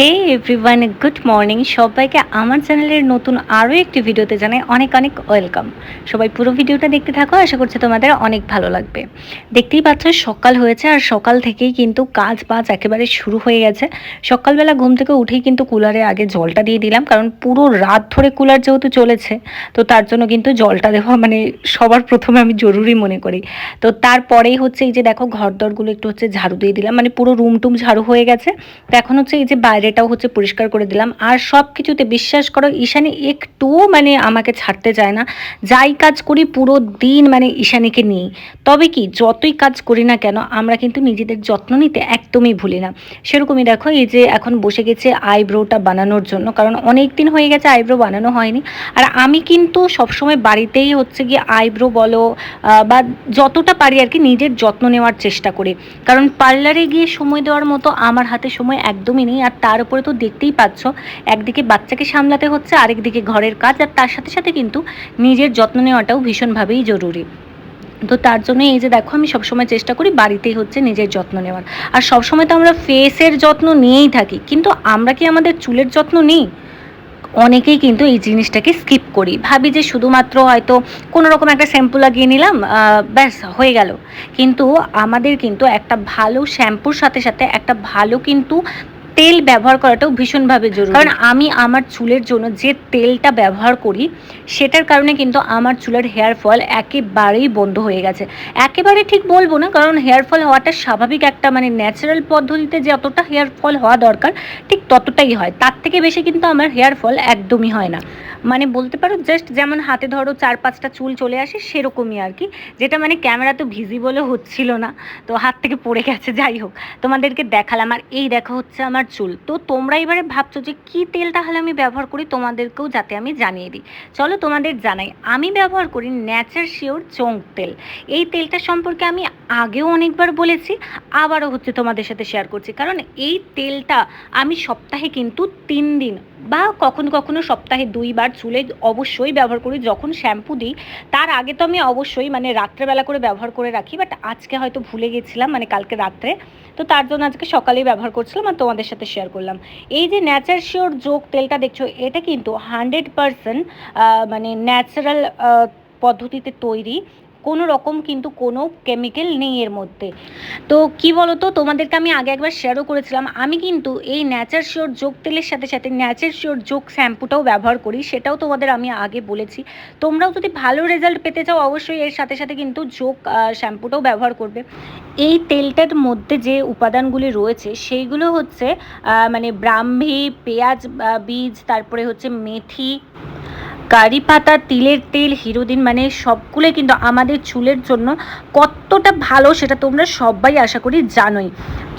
হে everyone good morning সবাইকে আমার চ্যানেলের নতুন আরও একটি ভিডিওতে জানাই অনেক অনেক ওয়েলকাম সবাই পুরো ভিডিওটা দেখতে থাকো, আশা করছি তোমাদের অনেক ভালো লাগবে। দেখতেই পাচ্ছ সকাল হয়েছে আর সকাল থেকেই কিন্তু কাজ বাজ একেবারে শুরু হয়ে গেছে। সকালবেলা ঘুম থেকে উঠেই কিন্তু কুলারে আগে জলটা দিয়ে দিলাম, কারণ পুরো রাত ধরে কুলার যেহেতু চলেছে, তো তার জন্য কিন্তু জলটা দেওয়া মানে সবার প্রথমে আমি জরুরি মনে করি। তো তারপরেই হচ্ছে এই যে দেখো ঘর দরগুলো একটু হচ্ছে ঝাড়ু দিয়ে দিলাম মানে পুরো রুম টুম ঝাড়ু হয়ে গেছে। তো এখন হচ্ছে এই যে বাইরেটাও হচ্ছে পরিষ্কার করে দিলাম। আর সব কিছুতে বিশ্বাস করো, ঈশানী একটুও মানে আমাকে ছাড়তে চায় না। যাই কাজ করি পুরো দিন মানে ঈশানীকে নিই তবে কি, যতই কাজ করি না কেন, আমরা কিন্তু নিজেদের যত্ন নিতে একদমই ভুলি না। সেরকমই দেখো, এই যে এখন বসে গেছে আইব্রোটা বানানোর জন্য, কারণ অনেক দিন হয়ে গেছে আইব্রো বানানো হয়নি। আর আমি কিন্তু সবসময় বাড়িতেই হচ্ছে গিয়ে আইব্রো বলো বা যতটা পারি আর কি নিজের যত্ন নেওয়ার চেষ্টা করি। কারণ পার্লারে গিয়ে সময় দেওয়ার মতো আমার হাতে সময় একদমই নেই। আর তার উপরে তো দেখতেই পাচ্ছ, একদিকে বাচ্চাকে সামলাতে হচ্ছে, আরেকদিকে ঘরের কাজ, আর তার সাথে সাথে কিন্তু নিজের যত্ন নেওয়াটাও ভীষণভাবেই জরুরি। তো তার জন্য এই যে দেখো, আমি সবসময় চেষ্টা করি বাড়িতেই হচ্ছে নিজের যত্ন নেওয়ার। আর সবসময় তো আমরা ফেসের যত্ন নিয়েই থাকি, কিন্তু আমরা কি আমাদের চুলের যত্ন নিই? অনেকেই কিন্তু এই জিনিসটাকে স্কিপ করি। ভাবি যে শুধুমাত্র হয়তো কোনো রকম একটা শ্যাম্পু লাগিয়ে নিলাম ব্যাস, হয়ে গেল। কিন্তু আমাদের কিন্তু একটা ভালো শ্যাম্পুর সাথে সাথে একটা ভালো কিন্তু তেল ব্যবহার করাটাও ভীষণভাবে জরুরি। কারণ আমি আমার চুলের জন্য যে তেলটা ব্যবহার করি, সেটার কারণে কিন্তু আমার চুলের হেয়ার ফল একেবারেই বন্ধ হয়ে গেছে। একেবারে ঠিক বলব না, কারণ হেয়ার ফল হওয়াটা স্বাভাবিক একটা মানে ন্যাচারাল পদ্ধতিতে যতটা হেয়ার ফল হওয়া দরকার, ঠিক ততটাই হয়। তার থেকে বেশি কিন্তু আমার হেয়ার ফল একদমই হয় না। মানে বলতে পারো জাস্ট যেমন হাতে ধরো চার পাঁচটা চুল চলে আসে, সেরকমই আর কি। যেটা মানে ক্যামেরা তো ভিজিবলও হচ্ছিল না। তো হাত থেকে পড়ে গেছে, যাই হোক। তোমাদেরকে দেখালাম। আর এই দেখা হচ্ছে আমার চুল। তো তোমরা এবারে ভাবছ যে কি তেল তাহলে আমি ব্যবহার করি? তোমাদেরকেও যাতে আমি জানিয়ে দিই। চলো তোমাদের জানাই। আমি ব্যবহার করি ন্যাচার শিওর চোং তেল। এই তেলটা সম্পর্কে আমি আগেও অনেকবার বলেছি, আবারও হচ্ছে তোমাদের সাথে শেয়ার করছি। কারণ এই তেলটা আমি সপ্তাহে কিন্তু তিন দিন বা কখনো কখনো সপ্তাহে দুইবার চুলে অবশ্যই ব্যবহার করি, যখন শ্যাম্পু দিই। তার আগে তো আমি অবশ্যই মানে রাত্রেবেলা করে ব্যবহার করে রাখি বাট আজকে হয়তো ভুলে গেছিলাম মানে কালকে রাত্রে। তো তার জন্য আজকে সকালেই ব্যবহার করছিলাম আর তোমাদের সাথে শেয়ার করলাম। এই যে ন্যাচার শিওর যোগ তেলটা দেখছ, এটা কিন্তু হান্ড্রেড পারসেন্ট মানে ন্যাচারাল পদ্ধতিতে তৈরি। কোনো রকম কিন্তু কোনো কেমিক্যাল নেই এর মধ্যে। তো কি বলতো, তোমাদেরকে আমি আগে একবার শেয়ারও করেছিলাম। আমি কিন্তু এই ন্যাচার শিওর যোগ তেলের সাথে সাথে ন্যাচার শিওর যোগ শ্যাম্পুটাও ব্যবহার করি, সেটাও তোমাদের আমি আগে বলেছি। তোমরাও যদি ভালো রেজাল্ট পেতে চাও, অবশ্যই এর সাথে সাথে কিন্তু যোগ শ্যাম্পুটাও ব্যবহার করবে। এই তেলটার মধ্যে যে উপাদানগুলি রয়েছে, সেইগুলো হচ্ছে মানে ব্রাহ্মী, পেঁয়াজ বীজ, তারপরে হচ্ছে মেথি কারি পাতা, তিলের তেল, হিরোদিন মানে সবগুলোই কিন্তু আমাদের চুলের জন্য কতটা ভালো সেটা তোমরা সবাই আশা করি জানোই।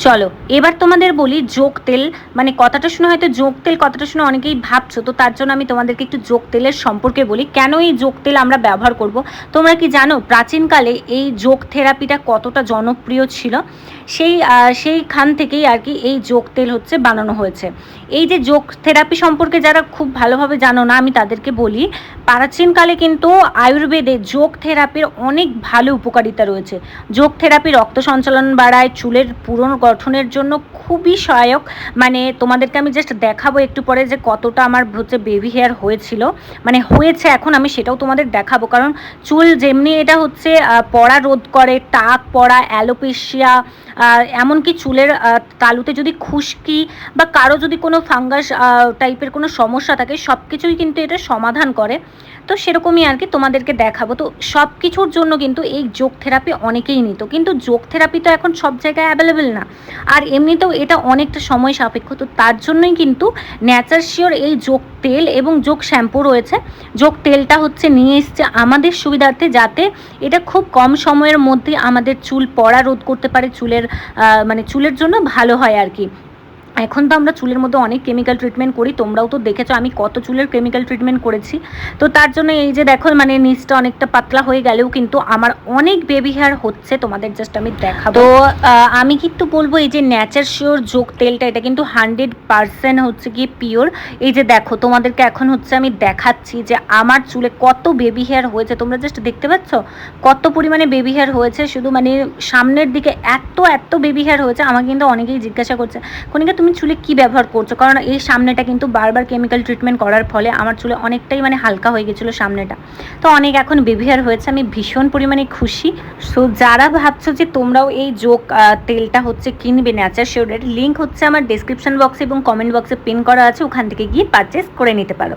চলো, এবার তোমাদের বলি যোগ তেল মানে কথাটা শুনে হয়তো যোগ তেল, কথাটা শুনে অনেকেই ভাবছ, তো তার জন্য আমি তোমাদেরকে একটু যোগ তেলের সম্পর্কে বলি, কেন এই যোগ তেল আমরা ব্যবহার করব? তোমরা কি জানো, প্রাচীনকালে এই যোগ থেরাপিটা কতটা জনপ্রিয় ছিল? সেই সেইখান থেকেই আর কি এই যোগ তেল হচ্ছে বানানো হয়েছে। এই যে যোগ থেরাপি সম্পর্কে যারা খুব ভালোভাবে জানো না, আমি তাদেরকে বলি, প্রাচীনকালে কিন্তু আয়ুর্বেদে যোগ থেরাপির অনেক ভালো উপকারিতা রয়েছে। যোগ থেরাপি রক্ত সঞ্চালন বাড়ায়, চুলের পুরনো গঠনের জন্য খুবই সহায়ক। মানে তোমাদেরকে আমি জাস্ট দেখাবো একটু পরে যে কতটা আমার হচ্ছে বেবি হেয়ার হয়েছিল। মানে হয়েছে এখন আমি সেটাও তোমাদের দেখাবো। কারণ চুল যেমনি এটা হচ্ছে পড়া রোধ করে, টাক পড়া অ্যালোপেশিয়া এমনকি চুলের তালুতে যদি খুশকি বা কারও যদি কোনো ফাঙ্গাস টাইপের কোনো সমস্যা থাকে সব কিছুই কিন্তু এটা সমাধান করে। তো সেরকমই আর কি তোমাদেরকে দেখাবো। তো সব কিছুর জন্য কিন্তু এই যোগ থেরাপি অনেকেই নিত। কিন্তু যোগ থেরাপি তো এখন সব জায়গায় অ্যাভেলেবেল না। আর এমনিতেও এটা অনেকটা সময় সাপেক্ষ, তো তার জন্যই কিন্তু ন্যাচার শিওর এই যোগ তেল এবং যোগ শ্যাম্পু রয়েছে। যোগ তেলটা হচ্ছে নিয়ে এসছে আমাদের সুবিধার্থে যাতে এটা খুব কম সময়ের মধ্যে আমাদের চুল পড়া রোধ করতে পারে, চুলের মানে চুলের জন্য ভালো হয় আর কি। এখন তো আমরা চুলের মধ্যে অনেক কেমিক্যাল ট্রিটমেন্ট করি, তোমরাও তো দেখেছ আমি কত চুলের কেমিক্যাল ট্রিটমেন্ট করেছি। তো তার জন্য এই যে দেখো মানে নিচটা অনেকটা পাতলা হয়ে গেলেও কিন্তু আমার অনেক বেবি হেয়ার হচ্ছে, তোমাদের জাস্ট আমি দেখাবো। তো আমি কিন্তু বলব এই যে ন্যাচার শিওর যোগ তেলটা, এটা কিন্তু হান্ড্রেড পার্সেন্ট হচ্ছে কি পিওর এই যে দেখো, তোমাদেরকে এখন হচ্ছে আমি দেখাচ্ছি যে আমার চুলে কত বেবি হেয়ার হয়েছে, তোমরা জাস্ট দেখতে পাচ্ছ? কত পরিমাণে বেবি হেয়ার হয়েছে, শুধু মানে সামনের দিকে এত এত বেবি হেয়ার হয়েছে, আমাকে কিন্তু অনেকেই জিজ্ঞাসা করছে। কনিকা, তুমি তুমি চুলে কি ব্যবহার করছ? কারণ এই সামনেটা কিন্তু বারবার কেমিক্যাল ট্রিটমেন্ট করার ফলে আমার চুলে অনেকটাই মানে হালকা হয়ে গেছিল সামনেটা। তো অনেক এখন বিভিয়ার হয়েছে, আমি ভীষণ পরিমাণে খুশি। সো যারা ভাবছ যে তোমরাও এই যোগ তেলটা হচ্ছে কিনবে ন্যাচার শিওরের লিঙ্ক হচ্ছে আমার ডিসক্রিপশন বক্সে এবং কমেন্ট বক্সে পিন করা আছে, ওখান থেকে গিয়ে পারচেস করে নিতে পারো।